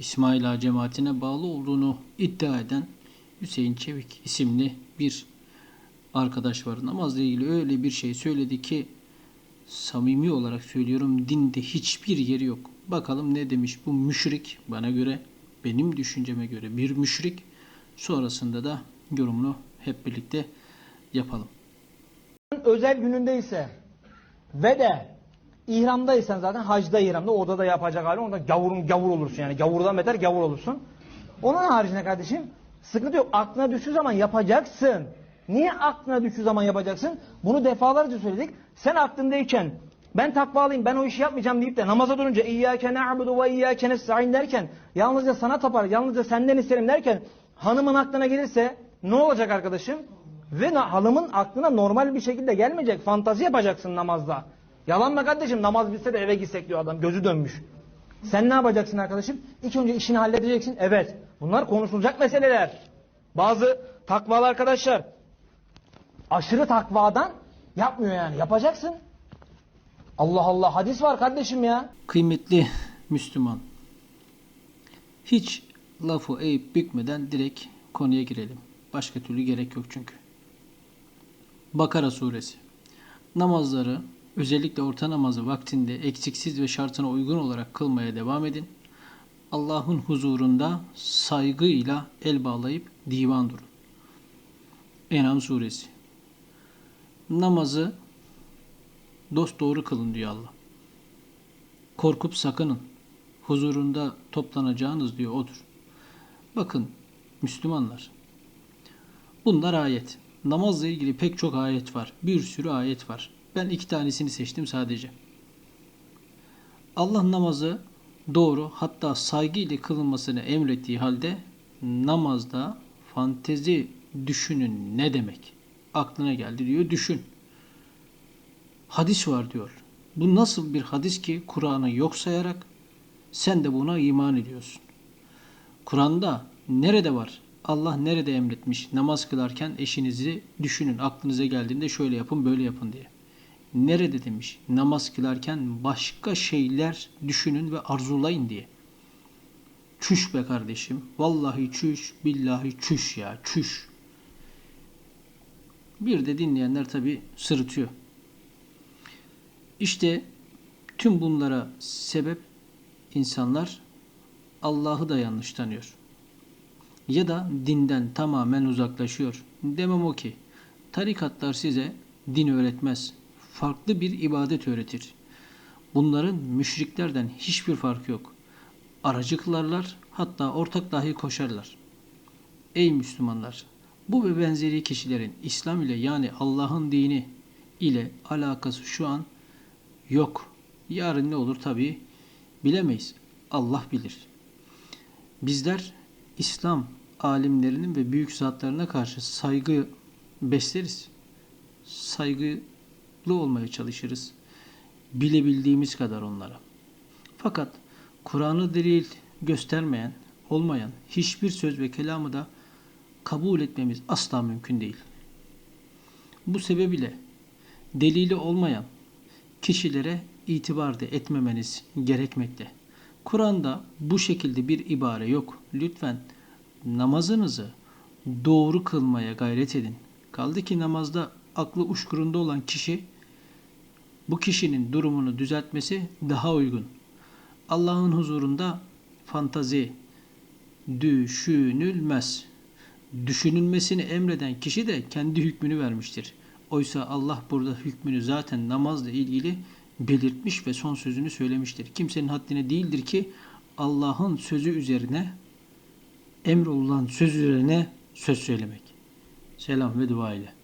İsmail Ağa cemaatine bağlı olduğunu iddia eden Hüseyin Çevik isimli bir arkadaş var. Namazla ilgili öyle bir şey söyledi ki samimi olarak söylüyorum dinde hiçbir yeri yok. Bakalım ne demiş bu müşrik bana göre benim düşünceme göre bir müşrik. Sonrasında da yorumunu hep birlikte yapalım. özel günündeyse ve de ihramdaysan zaten hacda ihramda orada da yapacak hali orada gavurun gavur olursun yani gavurdan beter gavur olursun. Onun haricinde kardeşim sıkıntı yok aklına düştüğü zaman yapacaksın. Niye aklına düştüğü zaman yapacaksın? Bunu defalarca söyledik. Sen aklındayken ben takvalıyım ben o işi yapmayacağım deyip de namaza durunca İyyâke na'budu ve iyyâke nesta'in derken yalnızca sana tapar yalnızca senden isterim derken hanımın aklına gelirse ne olacak arkadaşım? Ve hanımın aklına normal bir şekilde gelmeyecek. Fantazi yapacaksın namazda. Yalan mı kardeşim? Namaz bitse de eve gitsek diyor adam. Gözü dönmüş. Sen ne yapacaksın arkadaşım? İlk önce işini halledeceksin. Evet. Bunlar konuşulacak meseleler. Bazı takvalı arkadaşlar aşırı takvadan yapmıyor yani. Yapacaksın. Allah Allah hadis var kardeşim ya. Kıymetli Müslüman, hiç lafı eğip bükmeden direkt konuya girelim. Başka türlü gerek yok çünkü. Bakara suresi. Namazları özellikle orta namazı vaktinde eksiksiz ve şartına uygun olarak kılmaya devam edin. Allah'ın huzurunda saygıyla el bağlayıp divan durun. En'am suresi. Namazı dost doğru kılın diyor Allah. Korkup sakının. Huzurunda toplanacağınız diyor odur. Bakın Müslümanlar. Bunlar ayet. Namazla ilgili pek çok ayet var. Bir sürü ayet var. Ben iki tanesini seçtim sadece. Allah namazı doğru hatta saygı ile kılınmasını emrettiği halde namazda fantezi düşünün ne demek? Aklına geldi diyor düşün. Hadis var diyor. Bu nasıl bir hadis ki Kur'an'ı yok sayarak sen de buna iman ediyorsun. Kur'an'da nerede var? Allah nerede emretmiş? Namaz kılarken eşinizi düşünün. Aklınıza geldiğinde şöyle yapın, böyle yapın diye. Nerede demiş? Namaz kılarken başka şeyler düşünün ve arzulayın diye. Çüş be kardeşim. Vallahi çüş, billahi çüş ya, çüş. Bir de dinleyenler tabi sırıtıyor. İşte tüm bunlara sebep insanlar Allah'ı da yanlış tanıyor. Ya da dinden tamamen uzaklaşıyor. Demem o ki tarikatlar size din öğretmez. Farklı bir ibadet öğretir. Bunların müşriklerden hiçbir farkı yok. Aracı kılarlar hatta ortak dahi koşarlar. Ey Müslümanlar! Bu ve benzeri kişilerin İslam ile yani Allah'ın dini ile alakası şu an yok. Yarın ne olur tabi bilemeyiz. Allah bilir. Bizler İslam alimlerinin ve büyük zatlarına karşı saygı besleriz. Saygılı olmaya çalışırız. Bilebildiğimiz kadar onlara. Fakat Kur'an'ı delil göstermeyen, olmayan hiçbir söz ve kelamı da kabul etmemiz asla mümkün değil. Bu sebebiyle delili olmayan kişilere itibar da etmemeniz gerekmekte. Kur'an'da bu şekilde bir ibare yok. Lütfen namazınızı doğru kılmaya gayret edin. Kaldı ki namazda aklı uçkurunda olan kişi bu kişinin durumunu düzeltmesi daha uygun. Allah'ın huzurunda fantazi düşünülmez. Düşünülmesini emreden kişi de kendi hükmünü vermiştir. Oysa Allah burada hükmünü zaten namazla ilgili belirtmiş ve son sözünü söylemiştir. Kimsenin haddine değildir ki Allah'ın sözü üzerine emrolunan söz üzerine söz söylemek. Selam ve dua ile.